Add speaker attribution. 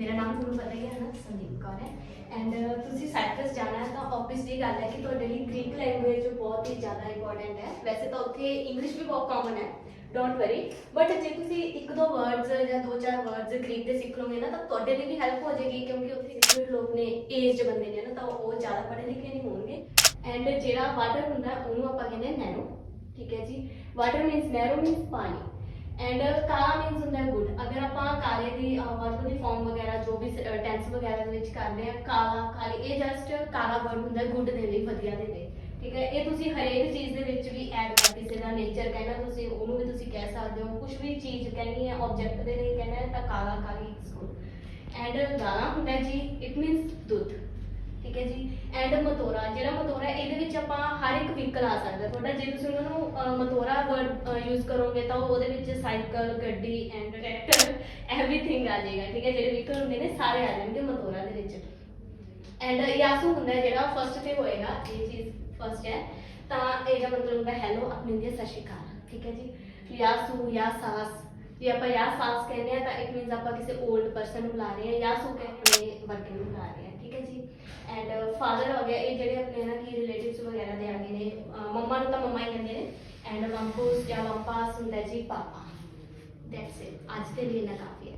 Speaker 1: ਮੇਰਾ ਨਾਮ ਤੁਹਾਨੂੰ ਪਤਾ ਹੀ ਹੈ ਨਾ ਸੰਦੀਪ ਕੌਰ ਹੈ। ਐਂਡ ਤੁਸੀਂ ਸਾਈਪਰਸ ਜਾਣਾ ਹੈ ਤਾਂ ਆਬਵੀਅਸਲੀ ਗੱਲ ਹੈ ਕਿ ਤੁਹਾਡੇ ਲਈ ਗ੍ਰੀਕ ਲੈਂਗੁਏਜ ਬਹੁਤ ਹੀ ਜ਼ਿਆਦਾ ਇੰਪੋਰਟੈਂਟ ਹੈ। ਵੈਸੇ ਤਾਂ ਉੱਥੇ ਇੰਗਲਿਸ਼ ਵੀ ਬਹੁਤ ਕਾਮਨ ਹੈ ਡੋਂਟ ਵਰੀ ਬਟ ਜੇ ਤੁਸੀਂ ਇੱਕ ਦੋ ਵਰਡਸ ਜਾਂ ਦੋ ਚਾਰ ਵਰਡਸ ਗ੍ਰੀਕ ਦੇ ਸਿੱਖ ਲਓਗੇ ਨਾ, ਤਾਂ ਤੁਹਾਡੇ ਲਈ ਵੀ ਹੈਲਪ ਹੋ ਜਾਏਗੀ ਕਿਉਂਕਿ ਉੱਥੇ ਜਿਹੜੇ ਲੋਕ ਨੇ ਏਜਡ ਬੰਦੇ ਨੇ ਨਾ, ਤਾਂ ਉਹ ਜ਼ਿਆਦਾ ਪੜ੍ਹੇ ਲਿਖੇ ਨਹੀਂ ਹੋਣਗੇ। ਐਂਡ ਜਿਹੜਾ ਵਾਟਰ ਹੁੰਦਾ, ਉਹਨੂੰ ਆਪਾਂ ਕਹਿੰਦੇ ਨੈਰੋ ਠੀਕ ਹੈ ਜੀ? ਵਾਟਰ ਮੀਨਸ ਨੈਰੋ ਮੀਨਸ ਪਾਣੀ। ਐਂਡ ਕਾਲਾ ਮੀਨਸ ਹੁੰਦਾ ਗੁੱਡ ਅਗਰ ਆਪਾਂ ਕਾਲੇ ਦੀ ਵਰਬ ਦੀ ਫਾਰਮ ਵਗੈਰਾ, ਜੋ ਵੀ ਟੈਂਸ ਵਗੈਰਾ ਦੇ ਵਿੱਚ ਕਰਦੇ ਆ ਕਾਲਾ, ਕਾਲੀ, ਇਹ ਜਸਟ ਕਾਲਾ ਵਰਡ ਹੁੰਦਾ ਗੁੱਡ ਦੇ ਲਈ, ਵਧੀਆ ਦੇ ਲਈ, ਠੀਕ ਹੈ? ਇਹ ਤੁਸੀਂ ਹਰੇਕ ਚੀਜ਼ ਦੇ ਵਿੱਚ ਵੀ ਐਡ ਕਰ, ਕਿਸੇ ਦਾ ਨੇਚਰ ਕਹਿਣਾ ਤੁਸੀਂ, ਉਹਨੂੰ ਵੀ ਤੁਸੀਂ ਕਹਿ ਸਕਦੇ ਹੋ ਕੁਝ ਵੀ ਚੀਜ਼ ਕਹਿਣੀ ਹੈ ਆਬਜੈਕਟ ਦੇ ਲਈ ਕਹਿਣਾ ਹੈ, ਤਾਂ ਕਾਲਾ, ਕਾਲੀ ਗੁੱਡ ਐਂਡ ਗਾਣਾ ਹੁੰਦਾ ਜੀ ਇਟ ਮੀਨਸ ਹੈ ਜੀ ਐਂਡ ਮਤੋਰਾ ਜਿਹੜਾ ਮਤੋਰਾ ਇਹਦੇ ਵਿੱਚ ਆਪਾਂ ਹਰ ਇੱਕ ਵਹੀਕਲ ਆ ਸਕਦਾ ਤੁਹਾਡਾ ਜੇ ਤੁਸੀਂ ਉਹਨਾਂ ਨੂੰ ਅਹ, ਮਤੋਰਾ ਵਰਡ ਯੂਜ਼ ਕਰੋਗੇ ਤਾਂ ਉਹਦੇ ਵਿੱਚ ਸਾਈਕਲ ਗੱਡੀ ਐਂਡ ਟਰੈਕਟਰ ਐਵਰੀਥਿੰਗ ਆ ਜਾਏਗਾ ਠੀਕ ਹੈ? ਜਿਹੜੇ ਵਹੀਕਲ ਹੁੰਦੇ ਨੇ ਸਾਰੇ ਆ ਜਾਣਗੇ ਮਤੋਰਾ ਦੇ ਵਿੱਚ। ਐਂਡ ਯਾਸੂ ਹੁੰਦਾ ਹੈ ਜਿਹੜਾ ਫਰਸਟ ਤੇ ਹੋਏਗਾ ਇਹ ਚੀਜ਼ ਫਰਸਟ ਹੈ ਤਾਂ ਇਹਦਾ ਮਤਲਬ ਹੁੰਦਾ ਹੈਲੋ ਆਪਣੀ ਇੰਡੀਆ ਸਤਿ ਸ਼੍ਰੀ ਅਕਾਲ ਠੀਕ ਹੈ ਜੀ? ਯਾਸੂ ਯਾ ਸਾਸ ਜੇ ਆਪਾਂ ਯਾ ਸਾਸ ਕਹਿੰਦੇ ਆ ਤਾਂ ਇਟ ਮੀਨਸ ਆਪਾਂ ਕਿਸੇ 올ਡ ਪਰਸਨ ਨੂੰ ਬੁਲਾ ਰਹੇ ਹਾਂ ਯਾਸੂ ਸੋ ਆਪਣੇ ਵਰਗੇ ਨੂੰ ਬੁਲਾ ਰਹੇ ਹਾਂ ਠੀਕ ਹੈ ਜੀ? ਐਂਡ ਫਾਦਰ ਹੋ ਗਿਆ, ਇਹ ਜਿਹੜੇ ਆਪਣੇ ਨਾ ਕੀ ਰਿਲੇਟਿਵਸ ਵਗੈਰਾ ਦੇ ਆ ਨੇ ਮੰਮਾ ਨੂੰ ਤਾਂ ਮੰਮਾ ਹੀ ਕਹਿੰਦੇ ਨੇ ਐਂਡ ਵੰਪੂਸ ਜਾਂ ਵੰਪਾਸ ਹੁੰਦਾ ਜੀ ਪਾਪਾ। ਦੈਟਸ ਇਟ ਅੱਜ ਦੇ ਲਈ ਇੰਨਾ ਕਾਫੀ ਹੈ।